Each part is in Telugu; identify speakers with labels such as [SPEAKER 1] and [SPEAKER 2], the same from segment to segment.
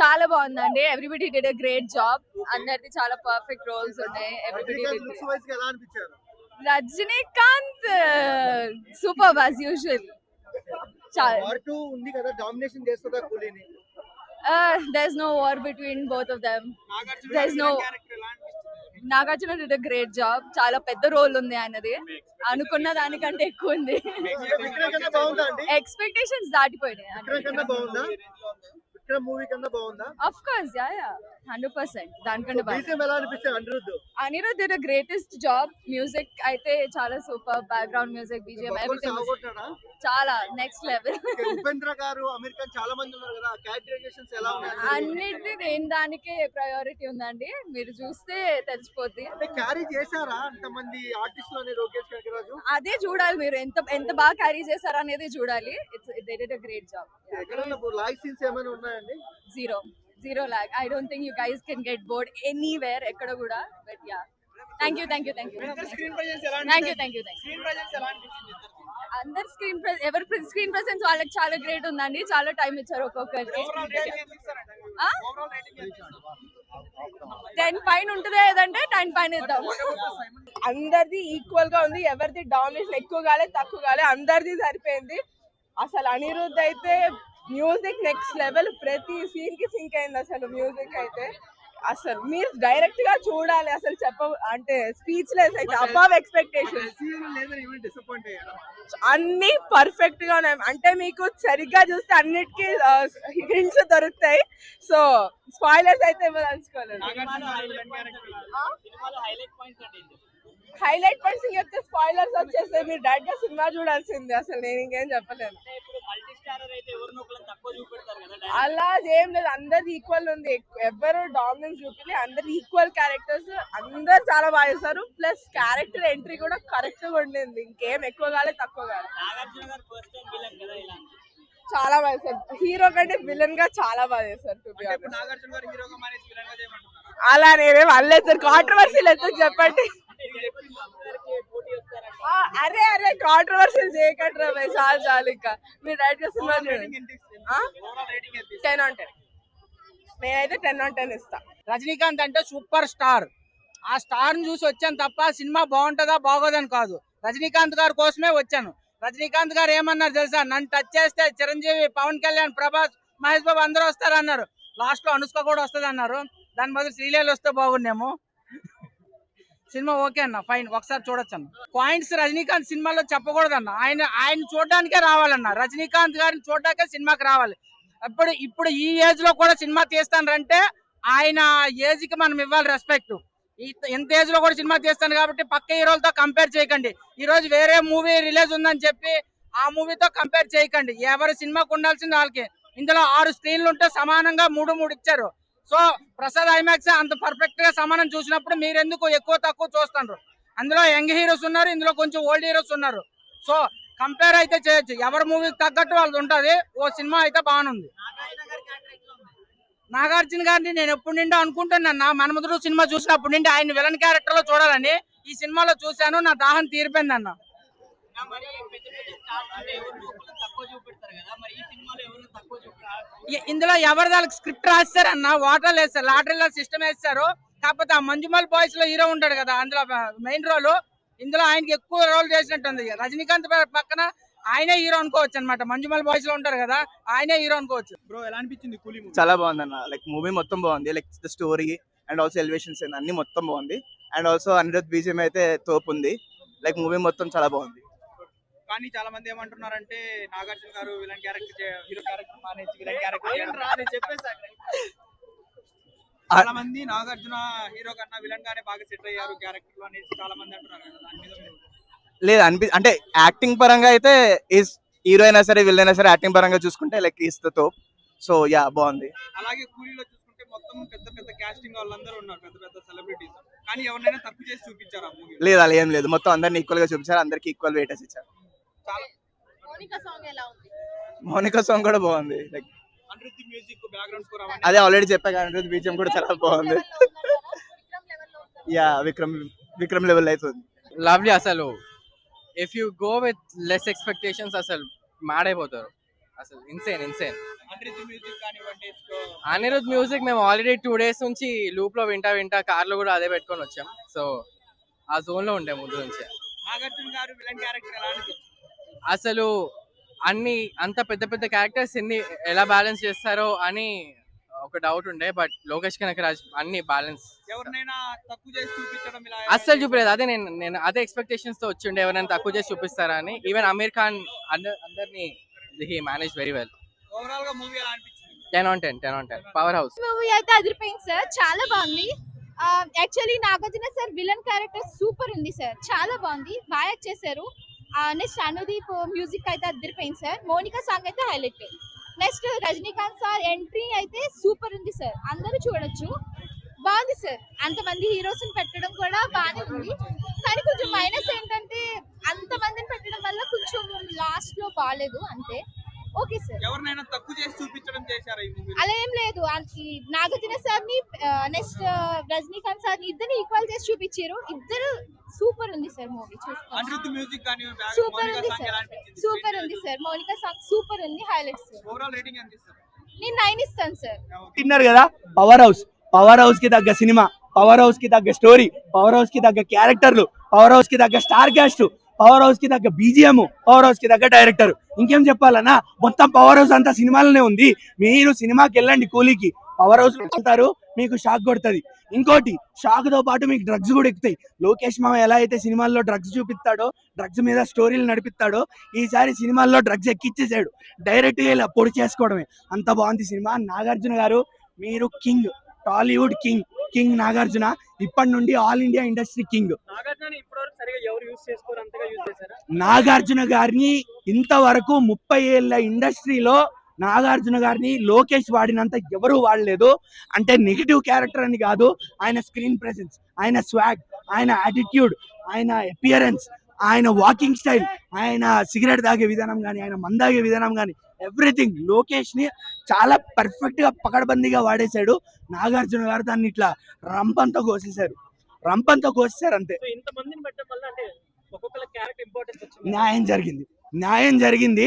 [SPEAKER 1] చాలా బాగుందండి. Everybody did a great job అందరిది చాలా పర్ఫెక్ట్ రోల్స్ ఉన్నాయి. Everybody
[SPEAKER 2] Rajinikanth
[SPEAKER 1] super as usual చాలా
[SPEAKER 2] వార్ టూ ఉంది కదా డామినేషన్ చేస్తుందా కూలీని?
[SPEAKER 1] There no war between both of them no- Nagarjuna did great job చాలా పెద్ద రోల్ ఉంది ఆయనది. అనుకున్న దానికంటే ఎక్కువ ఉంది. ఎక్స్పెక్టేషన్స్ దాటిపోయినాయి.
[SPEAKER 2] విక్రమ్ మూవీ కన్నా బాగుందా?
[SPEAKER 1] Of course ya ya hundred percent. దానికంటే Anirudh did greatest job music అయితే చాలా సూపర్ బ్యాక్గ్రౌండ్ మ్యూజిక్ బీజిఎం? చాలా నెక్స్ట్ లెవెల్
[SPEAKER 2] ఉపేంద్ర గారు అమీర్ ఖాన్ చాలా మంది ఉన్నారు కదా. క్యారెక్టరైజేషన్స్ ఎలా ఉన్నాయి?
[SPEAKER 1] అన్నిటి దేని దానికే ప్రయారిటీ ఉందండి. మీరు చూస్తే తెలిసిపోద్ది.
[SPEAKER 2] క్యారీ చేశారా అంతమంది ఆర్టిస్టులు లోకేష్ కనకరాజు
[SPEAKER 1] అదే చూడాలి మీరు. ఎంత ఎంత బాగా క్యారీ చేశారు అనేది చూడాలి it's they did great job
[SPEAKER 2] ఎక్కడన్నా లాగ్ సీన్స్ ఏమైనా ఉన్నాయండి?
[SPEAKER 1] Zero zero lag I don't think you guys can get bored anywhere ఎక్కడ కూడా. But ya thank you thank you thank you thank you thank you thank you అందరు స్క్రీన్ ఎవరి స్క్రీన్ ప్రెసెన్స్ వాళ్ళకి చాలా గ్రేట్ ఉందండి. చాలా టైం ఇచ్చారు ఒక్కొక్కరికి. టెన్ పైన ఉంటుందా ఏదంటే టెన్ పైన ఇద్దాం.
[SPEAKER 3] అందరిది ఈక్వల్గా ఉంది. ఎవరిది డామినేషన్ ఎక్కువ కాలే తక్కువ కాలే అందరిది సరిపోయింది. అసలు అనిరుద్ధ్ అయితే మ్యూజిక్ నెక్స్ట్ లెవెల్ ప్రతి సీన్కి సింక్ అయింది అసలు మ్యూజిక్ అయితే. అసలు మీరు డైరెక్ట్గా చూడాలి అసలు చెప్ప అంటే స్పీచ్ లెస్ అయితే అబావ్ ఎక్స్పెక్టేషన్ అన్ని పర్ఫెక్ట్గా ఉన్నాయి అంటే మీకు సరిగ్గా చూస్తే అన్నిటికీ హింట్స్ దొరుకుతాయి. సో స్పాయిలర్స్ అయితే ఇవ్వదలుచుకోలేదు హైలైట్ పాయింట్స్ చెప్తే స్పాయిలర్స్ వచ్చేస్తాయి మీరు డైరెక్ట్గా సినిమా చూడాల్సిందే. అసలు నేను ఇంకేం చెప్పలేను. అలా ఏం లేదు. అందరు ఈక్వల్ ఉంది. ఎవరు డామినెన్స్ చూపించి అందరు ఈక్వల్ క్యారెక్టర్స్ అందరు చాలా బాగా చేస్తారు. ప్లస్ క్యారెక్టర్ ఎంట్రీ కూడా కరెక్ట్గా ఉండింది. ఇంకేం ఎక్కువ కాలే తక్కువ కాలే. చాలా బాగా చేస్తారు హీరో కంటే విలన్గా చాలా బాగా చేస్తారు అలా నేనేం అనలేదు సార్. కాంట్రవర్సీలు చెప్పండి. అరే అరే కాంట్రవర్సీలు చేయకండి రా భయ్, చాలు చాలు ఇంకా. మీరు గా సినిమా
[SPEAKER 4] రేటింగ్ ఎంత
[SPEAKER 3] టెన్ ఆన్ టెన్ నేనైతే టెన్ ఆన్ టెన్ ఇస్తా.
[SPEAKER 5] రజనీకాంత్ అంటే సూపర్ స్టార్. ఆ స్టార్ని చూసి వచ్చాను తప్ప సినిమా బాగుంటుందా బాగోదని కాదు. రజనీకాంత్ గారి కోసమే వచ్చాను. రజనీకాంత్ గారు ఏమన్నారు తెలుసా? నన్ను టచ్ చేస్తే చిరంజీవి పవన్ కళ్యాణ్ ప్రభాస్ మహేష్ బాబు అందరూ వస్తారు అన్నారు లాస్ట్లో అనుష్క కూడా వస్తుంది అన్నారు దాని బదులు శ్రీలీల వస్తే బాగుండేమో. సినిమా ఓకే అన్న ఫైన్ ఒకసారి చూడొచ్చు అన్న పాయింట్స్ రజనీకాంత్ సినిమాలో చెప్పకూడదన్న. ఆయన ఆయన చూడడానికే రావాలన్న. రజనీకాంత్ గారిని చూడడానికే సినిమాకి రావాలి. ఇప్పుడు ఇప్పుడు ఈ ఏజ్లో కూడా సినిమా తీస్తానంటే ఆయన ఏజ్కి మనం ఇవ్వాలి రెస్పెక్ట్ ఎంత ఏజ్లో కూడా సినిమా తీస్తాను కాబట్టి పక్క హీరోలతో కంపేర్ చేయకండి. ఈ రోజు వేరే మూవీ రిలీజ్ ఉందని చెప్పి ఆ మూవీతో కంపేర్ చేయకండి. ఎవరి సినిమాకు ఉండాల్సింది వాళ్ళకి. ఇందులో ఆరు స్క్రీన్లు ఉంటే సమానంగా మూడు మూడు ఇచ్చారు. సో ప్రసాద్ ఐమాక్స్ అంత పర్ఫెక్ట్గా సమానం చూసినప్పుడు మీరు ఎందుకు ఎక్కువ తక్కువ చూస్తున్నారు అందులో యంగ్ హీరోస్ ఉన్నారు ఇందులో కొంచెం ఓల్డ్ హీరోస్ ఉన్నారు. సో కంపేర్ అయితే చేయొచ్చు. ఎవరి మూవీకి తగ్గట్టు వాళ్ళది ఉంటుంది. ఓ సినిమా అయితే బాగుంది. నాగార్జున గారిని నేను ఎప్పుడు నిండా అనుకుంటున్నాను నా మన్మధుడు సినిమా చూసినప్పుడు నుండి ఆయన విలన్ క్యారెక్టర్లో చూడాలని ఈ సినిమాలో చూశాను. నా దాహం తీరిపోయింది అన్న. ఇందులో ఎవరి దానికి స్క్రిప్ట్ రాస్తారన్న వాటర్ వేస్తారు లాటరీలో సిస్టమ్ వేస్తారు. కాకపోతే ఆ మంజుమల్ బాయ్స్లో హీరో ఉంటాడు కదా అందులో మెయిన్ రోల్ ఇందులో ఆయనకి ఎక్కువ రోల్ చేసినట్టుంది రజనీకాంత్ పక్కన ఆయనే హీరో అనుకోవచ్చు అనమాట మంజుమల్ బాయ్స్లో ఉంటారు కదా ఆయనే హీరో అనుకోవచ్చు.
[SPEAKER 4] బ్రో ఎలా అనిపించింది కూలీ
[SPEAKER 6] చాలా బాగుంది అన్న లైక్ మూవీ మొత్తం బాగుంది. Like the story and also elevations అన్ని మొత్తం బాగుంది. అండ్ ఆల్సో అనిరుద్ బీజియం అయితే తోపు ఉంది లైక్ మూవీ మొత్తం చాలా బాగుంది.
[SPEAKER 4] కానీ చాలా మంది ఏమంటున్నారంటే Nagarjuna garu villain character hero character మానేసి విలన్ క్యారెక్టర్ చెప్పేసాక చాలా మంది నాగార్జున హీరో కన్నా విలన్ గానే బాగా సెట్ అయ్యారు క్యారెక్టర్లో అనేసి చాలా మంది అంటున్నారు కదా దాని మీద
[SPEAKER 6] లేదు అనిపి అంటే యాక్టింగ్ పరంగా అయితే ఈస్ హీరో అయినా సరే విల్ అయినా సరే యాక్టింగ్ పరంగా చూసుకుంటే లైక్ ఈస్ ద తోప్ సో యా బాగుంది.
[SPEAKER 4] అలాగే కూలీలో చూసుకుంటే మొత్తం పెద్ద పెద్ద కాస్టింగ్ వాళ్ళందరూ ఉన్నారు పెద్ద పెద్ద సెలబ్రిటీస్ కానీ ఎవరినైనా తక్కువ చేసి చూపించారు
[SPEAKER 6] లేదు అలా ఏం లేదు. మొత్తం అందరిని ఈక్వల్గా చూపించారు అందరికి ఈక్వల్ వెయిటెస్ ఇచ్చారు.
[SPEAKER 4] చాలా
[SPEAKER 6] మౌనిక సాంగ్ కూడా బాగుంది. లైక్
[SPEAKER 4] అనిరుద్ధి మ్యూజిక్ బ్యాక్గ్రౌండ్ స్కోర్ అవన్నీ
[SPEAKER 6] అదే ఆల్రెడీ చెప్పా కానీ అనిరుద్ బీజియం కూడా చాలా బాగుంది. యా విక్రమ్ విక్రమ్ లెవెల్ అవుతుంది
[SPEAKER 7] లవ్లీ అసలు. If you go with less expectations అసలు మ్యాడ్ అయిపోతారు అసలు insane insane
[SPEAKER 4] Anirudh.
[SPEAKER 7] Anirudh music మేము ఆల్రెడీ టూ డేస్ నుంచి లూప్లో వింటా వింటా కార్లో కూడా అదే పెట్టుకొని వచ్చాం. సో ఆ జోన్లో ఉండే ముందు నుంచి.
[SPEAKER 4] నాగార్జున గారు విలన్ క్యారెక్టర్ ఎలా అనిపించింది?
[SPEAKER 7] అసలు అన్ని అంత పెద్ద పెద్ద క్యారెక్టర్స్ ఎన్ని ఎలా బ్యాలెన్స్ చేస్తారో అని ఒక డౌట్ ఉండే బట్ లోకేష్ కనకరాజ్ అన్ని బ్యాలెన్స్
[SPEAKER 4] ఎవరినైనా తక్కువ చేసి చూపించడం ఇలా
[SPEAKER 7] అస్సలు చూపలేదు. అదే నేను నేను అదే ఎక్స్పెక్టేషన్స్తో వచ్చి ఉండే ఎవరైనా తక్కువ చేసి చూపిస్తారా అని. ఈవెన్ అమీర్ ఖాన్ అందర్ అందరినీ హీ మేనేజ్ వెరీ వెల్
[SPEAKER 4] ఓవరాల్గా మూవీ ఎలా అనిపించింది?
[SPEAKER 7] Ten on ten ten on ten power house
[SPEAKER 1] movie అయితే అదిరిపోయింది సార్ చాలా బాగుంది. Actually Nagarjuna sir villain character super ఉంది సార్ చాలా బాగుంది. బాగా చేశారు. నెక్స్ట్ అనుదీప్ మ్యూజిక్ అయితే అద్దరిపోయింది సార్ మోనికా సాంగ్ అయితే highlight next Rajinikanth sir entry అయితే సూపర్ ఉంది సార్ అందరూ చూడొచ్చు. బాగుంది సార్ అంతమంది హీరోస్ని పెట్టడం కూడా బాగానే ఉంది. కానీ కొంచెం మైనస్ ఏంటంటే అంతమందిని పెట్టడం వల్ల కొంచెం లాస్ట్లో బాగాలేదు అంతే. Okay sir.
[SPEAKER 4] ఎవరినైనా తక్కువ చేసి చూపించడం చేశారా ఈ మూవీ
[SPEAKER 1] అలా ఏం లేదు. నాగార్జున సార్ని నెక్స్ట్ రజనీకాంత్ సార్ని ఇద్దరు ఈక్వల్ చేసి చూపించారు. ఇద్దరు సూపర్ ఉంది సార్ మూవీ చూసుకోండి
[SPEAKER 4] అనిరుద్ధ్ మ్యూజిక్ కానీ
[SPEAKER 1] సూపర్
[SPEAKER 4] మౌనిక
[SPEAKER 1] ఉంది సార్. సూపర్ ఉంది సార్. మౌనిక సాంగ్ సూపర్ ఉంది. హైలైట్స్
[SPEAKER 4] ఓవరాల్ రేటింగ్ ఎంత ఇస్తారు?
[SPEAKER 1] నేను నైన్ ఇస్తాను సార్.
[SPEAKER 2] తిన్నారు కదా? పవర్ హౌస్ పవర్ హౌస్కి తగ్గ సినిమా పవర్ హౌస్కి తగ్గ స్టోరీ పవర్ హౌస్కి తగ్గ క్యారెక్టర్లు పవర్ హౌస్కి తగ్గ స్టార్ క్యాస్ట్ పవర్ హౌస్కి తగ్గ బీజిఎం పవర్ హౌస్కి తగ్గ డైరెక్టర్ ఇంకేం చెప్పాలన్నా మొత్తం పవర్ హౌస్ అంతా సినిమాలోనే ఉంది. మీరు సినిమాకి వెళ్ళండి కూలీకి. పవర్ హౌస్ వెళ్తారు మీకు షాక్ కొడుతుంది. ఇంకోటి షాక్తో పాటు మీకు డ్రగ్స్ కూడా ఎక్కుతాయి. లోకేష్ మామ ఎలా అయితే సినిమాల్లో డ్రగ్స్ చూపిస్తాడో డ్రగ్స్ మీద స్టోరీలు నడిపిస్తాడో ఈసారి సినిమాల్లో డ్రగ్స్ ఎక్కిచ్చేసాడు. డైరెక్ట్గా ఇలా పొడి చేసుకోవడమే. అంత బాగుంది సినిమా. నాగార్జున గారు మీరు king Tollywood king king Nagarjuna ఇప్పటి నుండి all India industry king.
[SPEAKER 4] Nagarjuna
[SPEAKER 2] గారిని ఇంతవరకు ముప్పై ఏళ్ళ ఇండస్ట్రీలో నాగార్జున గారిని లోకేష్ వాడినంత ఎవరు వాడలేదు. అంటే నెగిటివ్ క్యారెక్టర్ అని కాదు ఆయన స్క్రీన్ ప్రెసెన్స్ ఆయన స్వాగ్ ఆయన యాటిట్యూడ్ ఆయన అపియరెన్స్ ఆయన వాకింగ్ స్టైల్ ఆయన సిగరెట్ తాగే విధానం కానీ ఆయన మందాగే విధానం కానీ ఎవ్రీథింగ్ లోకేష్ని చాలా పర్ఫెక్ట్గా పకడ్బందీగా వాడేశాడు. నాగార్జున గారు దాన్ని ఇట్లా రంపంతో కోసేశారు. రంపంతో కోసేశారు అంతే. న్యాయం జరిగింది. న్యాయం జరిగింది.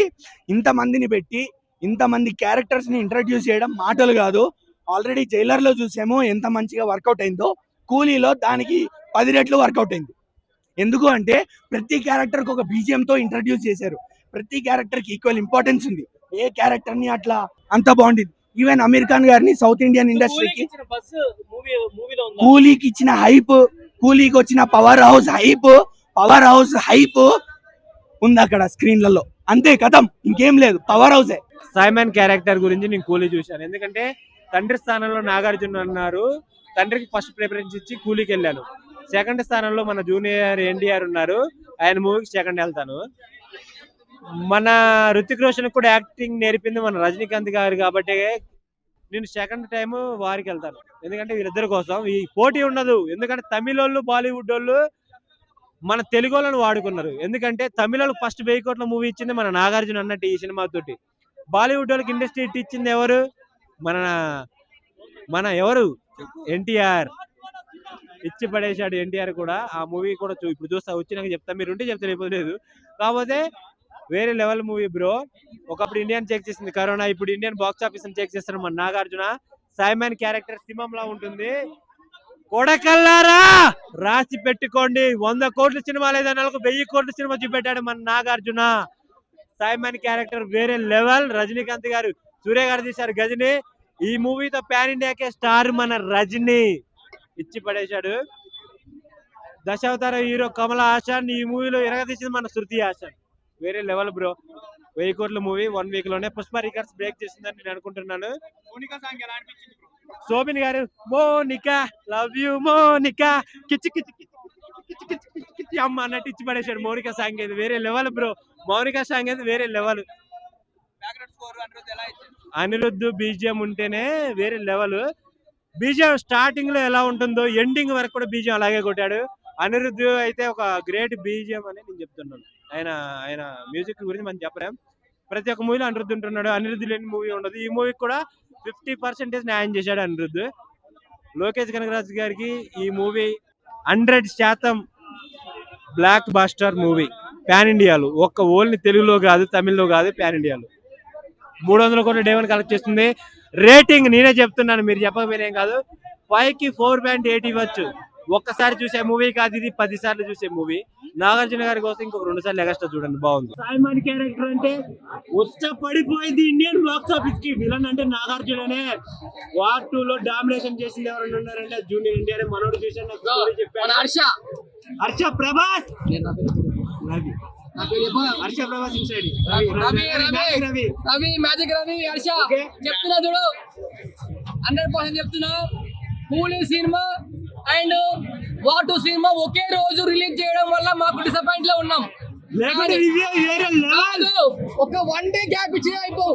[SPEAKER 2] ఇంతమందిని పెట్టి ఇంతమంది క్యారెక్టర్స్ని ఇంట్రడ్యూస్ చేయడం మాటలు కాదు. ఆల్రెడీ జైలర్లో చూసాము ఎంత మంచిగా వర్కౌట్ అయిందో. కూలీలో దానికి పది రెట్లు వర్కౌట్ అయింది. ఎందుకు అంటే ప్రతి క్యారెక్టర్కి ఒక బీజిఎం తో ఇంట్రడ్యూస్ చేశారు. ప్రతి క్యారెక్టర్కి ఈక్వల్ ఇంపార్టెన్స్ ఉంది. ఏ క్యారెక్టర్ని అట్లా అంత బాగుండింది. ఈవెన్ అమీర్ ఖాన్ గారిని సౌత్ ఇండియన్ ఇండస్ట్రీకి కూలీకి ఇచ్చిన హైప్ కూలీకి వచ్చిన power house hype power house hype ఉంది అక్కడ స్క్రీన్లలో అంతే కథం ఇంకేం లేదు పవర్ హౌసే
[SPEAKER 8] సైమన్ క్యారెక్టర్ గురించి నేను కూలీ చూశాను. ఎందుకంటే తండ్రి స్థానంలో నాగార్జున అన్నారు తండ్రికి ఫస్ట్ ప్రిఫరెన్స్ ఇచ్చి కూలీకి వెళ్ళాను. సెకండ్ స్థానంలో మన జూనియర్ ఎన్టీఆర్ ఉన్నారు ఆయన మూవీకి సెకండ్ వెళ్తాను. మన రుతిక్ రోషన్ కూడా యాక్టింగ్ నేర్పింది మన రజనీకాంత్ గారు కాబట్టి నేను సెకండ్ టైం వారికి వెళ్తాను. ఎందుకంటే వీళ్ళిద్దరి కోసం ఈ పోటీ ఉండదు. ఎందుకంటే తమిళ వాళ్ళు బాలీవుడ్ వాళ్ళు మన తెలుగు వాళ్ళని వాడుకున్నారు. ఎందుకంటే తమిళ ఫస్ట్ వెయ్యి కోట్ల మూవీ ఇచ్చింది మన నాగార్జున అన్నట్టు ఈ సినిమా తోటి. బాలీవుడ్ వాళ్ళకి ఇండస్ట్రీ ఇచ్చింది ఎవరు? మన మన ఎవరు? ఎన్టీఆర్. ఇచ్చి పడేశాడు ఎన్టీఆర్ కూడా. ఆ మూవీ కూడా చూ- ఇప్పుడు చూస్తా వచ్చినాక చెప్తా. మీరు ఉంటే చెప్తే లేకపోలేదు కాకపోతే వేరే లెవెల్ మూవీ బ్రో. ఒకప్పుడు ఇండియన్ చెక్ చేసింది కరోనా ఇప్పుడు ఇండియన్ బాక్స్ ఆఫీస్ చెక్ చేస్తారు మన నాగార్జున. సైమన్ క్యారెక్టర్ సింహంలా ఉంటుంది. కొడకల్లారా? రాసి పెట్టుకోండి. వంద కోట్ల సినిమా లేదా నెలకు వెయ్యి కోట్ల సినిమా చూపెట్టాడు మన నాగార్జున. సైమన్ క్యారెక్టర్ వేరే లెవెల్. రజనీకాంత్ గారు సూర్య గారు తీశారు గజని. ఈ మూవీతో ప్యాన్ ఇండియాకే స్టార్ మన రజనీ. ఇచ్చి పడేశాడు. దశావతార హీరో కమల హాసన్ ఈ మూవీలో ఎరగదీసింది మన శృతి హాసన్ వేరే లెవెల్ బ్రో. వెయ్యి కోట్ల మూవీ వన్ వీక్లోనే పుష్ప రికార్డ్స్ బ్రేక్ చేసిందని నేను అనుకుంటున్నాను? Soubin garu Monica love you Monica కిచి కిచి కిచి కిచి కిచి కిచి కిచి అమ్మ అన్నట్టు ఇచ్చి పడేశాడు మౌనిక సాంగ్ ఇది వేరే లెవెల్ బ్రో. మౌనిక సాంగ్ ఇది వేరే లెవెల్.
[SPEAKER 4] అనిరుద్ధ్
[SPEAKER 8] బీజిఎం ఉంటేనే వేరే లెవెల్. బీజిఎం స్టార్టింగ్లో ఎలా ఉంటుందో ఎండింగ్ వరకు కూడా బీజిఎం అలాగే కొట్టాడు. అనిరుద్ధ్ అయితే ఒక గ్రేట్ బీజియం అని నేను చెప్తున్నాను. ఆయన ఆయన మ్యూజిక్ గురించి మనం చెప్పలేం. ప్రతి ఒక్క మూవీలో అనిరుద్ధ్ ఉంటున్నాడు. అనిరుద్ధ్ లేని మూవీ ఉండదు. ఈ మూవీకి కూడా ఫిఫ్టీ పర్సెంటేజ్ న్యాయం చేశాడు అనిరుద్ధ్. లోకేష్ కనగరాజ్ గారికి ఈ మూవీ హండ్రెడ్ శాతం బ్లాక్ బాస్టర్ మూవీ. ప్యాన్ ఇండియాలో. ఒక్క ఓన్లీ తెలుగులో కాదు తమిళ్ళో కాదు పాన్ ఇండియాలో. మూడు వందల కోట్ల డేవన్ కలెక్ట్ చేస్తుంది. రేటింగ్ నేనే చెప్తున్నాను మీరు చెప్పకపోయినా ఏం కాదు. ఫైవ్కి ఫోర్ పాయింట్ ఎయిట్ ఇవ్వచ్చు. ఒక్కసారి చూసే మూవీ కాదు ఇది పది సార్లు చూసే మూవీ. నాగార్జున గారి కోసం ఇంకొక రెండు సార్లు ఎగస్ట్రా చూడండి బాగుంది. సాయిమాని క్యారెక్టర్ అంటే ఉచ్చ పడిపోయింది ఇండియన్ బాక్స్ ఆఫీస్కి. విలన్ అంటే నాగార్జుననే. వార్ టూ లో డామినేషన్ చేసింది ఎవరైనా ఉన్నారంటే జూనియర్ ఇండియా మనోడు చూసాను చెప్పాడు.
[SPEAKER 9] హర్ష.
[SPEAKER 8] హర్ష ప్రభాస్! రవి. హర్ష ప్రభాస్ ఇన్సైడ్ రవి రవి రవి
[SPEAKER 9] రవి. మ్యాజిక్ రవి. హర్ష. చెప్తున్నా చూడు. హండ్రెడ్ పర్సెంట్ చెప్తున్నా. కూలీ సినిమా అండ్ వాటు సినిమా ఒకే రోజు రిలీజ్ చేయడం వల్ల మాకు డిసప్పాయింట్లో ఉన్నాం. ఒక వన్ డే గ్యాప్ ఇచ్చినా అయిపో.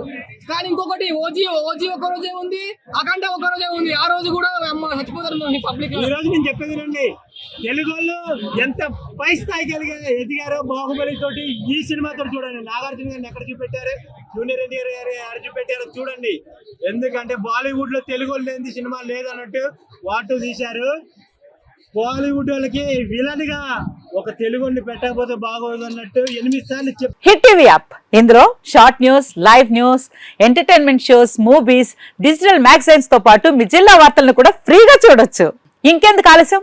[SPEAKER 9] కానీ ఇంకొకటి ఓజీ ఓజీ ఒక రోజే ఉంది అఖండ ఒక రోజే ఉంది. ఆ రోజు కూడా చచ్చిపోతారు పబ్లిక్
[SPEAKER 8] ఈ రోజు నేను చెప్పేది రండి తెలుగు ఎంత పై స్థాయికి ఎదిగా ఎదిగారో బాహుబలి తోటి ఈ సినిమాతో చూడండి. నాగార్జున గారిని ఎక్కడ చూపెట్టారు? జూనియర్ ఎన్టీఆర్ గారు ఎక్కడ చూపెట్టారో చూడండి. ఎందుకంటే బాలీవుడ్లో తెలుగు లేని సినిమా లేదన్నట్టు వాటు తీశారు. బాలీవుడ్ వాళ్ళకి విలన్గా ఒక తెలుగుని పెట్టకపోతే బాగోదు అన్నట్టు ఎనిమిది సార్లు చెప్పి
[SPEAKER 10] హిట్ టీవీ యాప్. ఇందులో short news live news entertainment shows movies digital మ్యాగజైన్స్తో పాటు మీ జిల్లా వార్తలను కూడా ఫ్రీగా చూడొచ్చు. ఇంకెందుకు ఆలస్యం?